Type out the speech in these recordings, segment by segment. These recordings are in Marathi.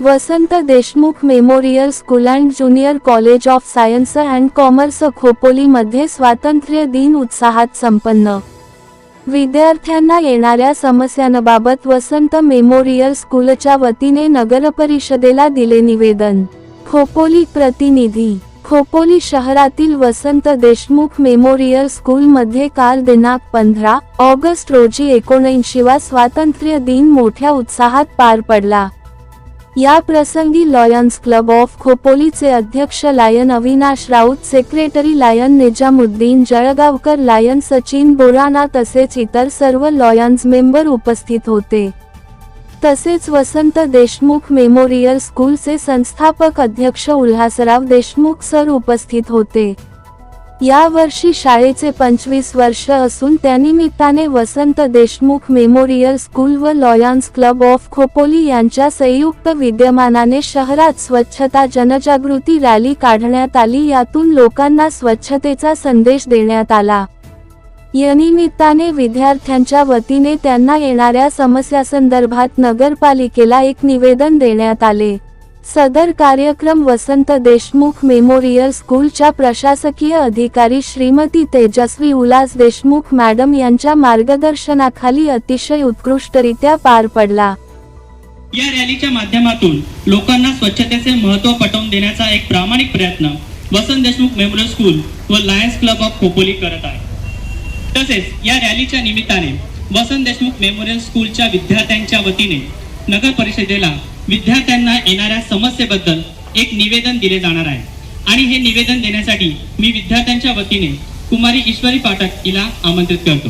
Vasant Deshmukh memorial school and junior college of science and commerce खोपोलीमध्ये स्वातंत्र्य दिन उत्साहात संपन्न. विद्यार्थ्यांना येणाऱ्या समस्यांबाबत वसंत मेमोरियल स्कूलच्या वतीने नगरपरिषदेला दिले निवेदन. खोपोली प्रतिनिधी. खोपोली शहरातील वसंत देशमुख मेमोरियल स्कूलमध्ये काल दिनांक पंधरा ऑगस्ट रोजी एकोणऐंशीवा स्वातंत्र्य दिन मोठ्या उत्साहात पार पडला. या प्रसंगी लॉयन्स क्लब ऑफ खोपोलीचे अध्यक्ष lion Avinash Raut secretary lion Nizamuddin Jalgaonkar lion Sachin Borana तसेच इतर सर्व लॉयन्स मेंबर उपस्थित होते. तसेच वसंत देशमुख मेमोरियल स्कूलचे संस्थापक अध्यक्ष उल्हासराव देशमुख सर उपस्थित होते. या वर्षी शाळेचे पंचवीस वर्ष असून त्यानिमित्ताने वसंत देशमुख मेमोरियल स्कूल व लॉयन्स क्लब ऑफ खोपोली यांच्या संयुक्त विद्यमानाने शहरात स्वच्छता जनजागृती रॅली काढण्यात आली. यातून लोकांना स्वच्छतेचा संदेश देण्यात आला. या निमित्ताने विद्यार्थ्यांच्या वतीने त्यांना येणाऱ्या समस्यासंदर्भात नगरपालिकेला एक निवेदन देण्यात आले. सदर कार्यक्रम वसंत देशमुख मेमोरियल स्कूलच्या प्रशासकीय अधिकारी श्रीमती तेजस्वी उल्हास देशमुख मॅडम यांच्या मार्गदर्शनाखाली अतिशय उत्कृष्टरित्या पार पडला. या रॅलीच्या माध्यमातून लोकांना स्वच्छतेचे महत्त्व पटवून देण्याचा एक प्रामाणिक प्रयत्न वसंत देशमुख मेमोरियल स्कूल व लायन्स क्लब ऑफ खोपोली करत आहे. तसेच या रॅलीच्या निमित्ताने वसंत देशमुख मेमोरियल स्कूलच्या विद्यार्थ्यांच्या वतीने नगर परिषदेला विद्यार्थ्यांना येणाऱ्या समस्येबद्दल एक निवेदन दिले जाणार आहे. आणि हे निवेदन देण्यासाठी मी विद्यार्थ्यांच्या वतीने कुमारी ईश्वरी पाठक हिला आमंत्रित करतो.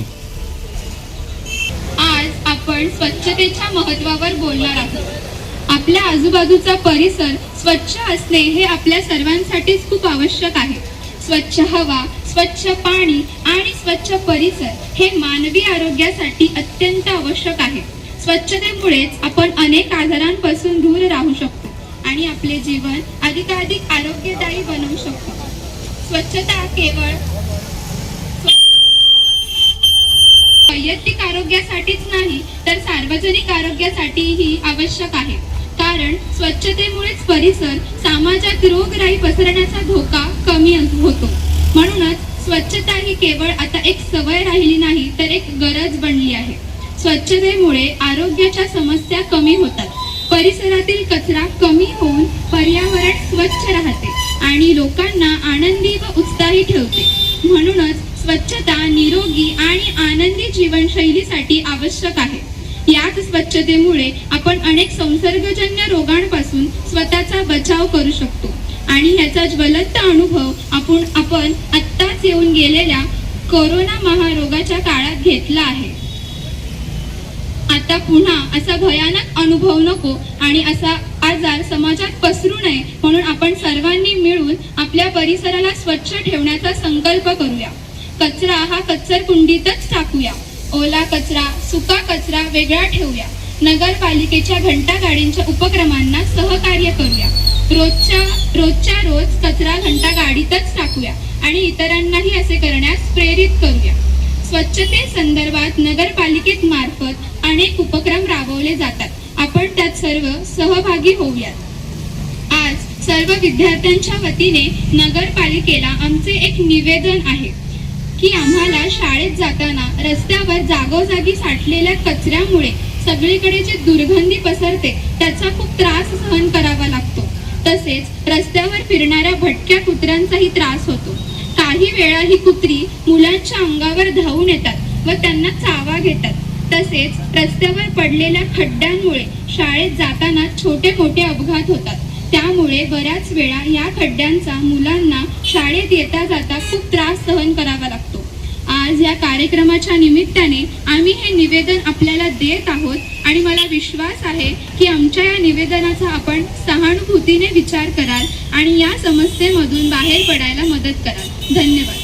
आज आपण स्वच्छतेच्या महत्वावर बोलणार आहोत. आपल्या आजूबाजूचा परिसर स्वच्छ असणे हे आपल्या सर्वांसाठीच खूप आवश्यक आहे. स्वच्छ हवा स्वच्छ पाणी आणि स्वच्छ परिसर हे मानवी आरोग्यासाठी अत्यंत आवश्यक आहे. स्वच्छतेमुळेच आपण अनेक आजारांपासून दूर राहू शकतो आणि आपले जीवन अधिकाधिक आरोग्यदायी बनवू शकतो. स्वच्छता केवळ वैयक्तिक आरोग्यासाठीच नाही तर सार्वजनिक आरोग्यासाठीही आवश्यक आहे. कारण स्वच्छतेमुळेच परिसर समाजात रोगराई पसरण्याचा धोका कमी होतो. म्हणूनच स्वच्छता ही केवळ आता एक सवय राहिली नाही तर एक गरज स्वच्छतेमुळे आरोग्याच्या समस्या कमी होतात. परिसरातील कचरा कमी होऊन पर्यावरण स्वच्छ राहते आणि लोकांना आनंदी व उत्साही ठेवते. म्हणूनच स्वच्छता निरोगी आणि आनंदी जीवनशैलीसाठी आवश्यक आहे. याच स्वच्छतेमुळे आपण अनेक संसर्गजन्य रोगांपासून स्वतःचा बचाव करू शकतो आणि ह्याचा ज्वलंत अनुभव आपण आपण आत्ताच येऊन गेलेल्या कोरोना महारोगाच्या काळात घेतला आहे. आता पुन्हा असा भयानक अनुभव नको आणि असा आजार समाजात पसरू नये म्हणून आपण सर्वांनी मिळून आपल्या परिसराला स्वच्छ ठेवण्याचा संकल्प करूया. कचरा हा कचर कुंडीतच टाकूया. ओला कचरा सुका कचरा वेगळा ठेवूया. नगरपालिकेच्या घंटा गाडींच्या उपक्रमांना सहकार्य करूया. रोजच्या रोजच्या रोज कचरा घंटा गाडीतच टाकूया आणि इतरांनाही असे करण्यास प्रेरित करूया. स्वच्छते संदर्भात नगरपालिकेत मार्फत अनेक उपक्रम राबवले जातात. आपण त्यात सर्व सहभागी होऊयात. आज सर्व विद्यार्थ्यांच्या वतीने नगरपालिकेला आमचे एक निवेदन आहे की आम्हाला शाळेत जाताना रस्त्यावर जागोजागी साठलेल्या कचऱ्यामुळे सगळीकडे जी दुर्गंधी पसरते त्याचा खूप त्रास सहन करावा लागतो. तसेच रस्त्यावर फिरणाऱ्या भटक्या कुत्र्यांचाही त्रास होतो. काही वेळा ही कुत्री मुलांच्या अंगावर धावून येतात व त्यांना चावा घेतात. तसेच रस्त्यावर पडलेल्या खड्ड्यांमुळे शाळेत जाताना छोटे मोठे अपघात होतात. त्यामुळे बऱ्याच वेळा या खड्ड्यांचा मुलांना शाळेत येता जाता खूप त्रास सहन करावा लागतो. आज या कार्यक्रमाच्या निमित्ताने आम्ही हे निवेदन आपल्याला देत आहोत आणि मला विश्वास आहे की आमच्या या निवेदनाचा आपण सहानुभूतीने विचार कराल आणि या समस्येमधून बाहेर पडायला मदत कराल. धन्यवाद.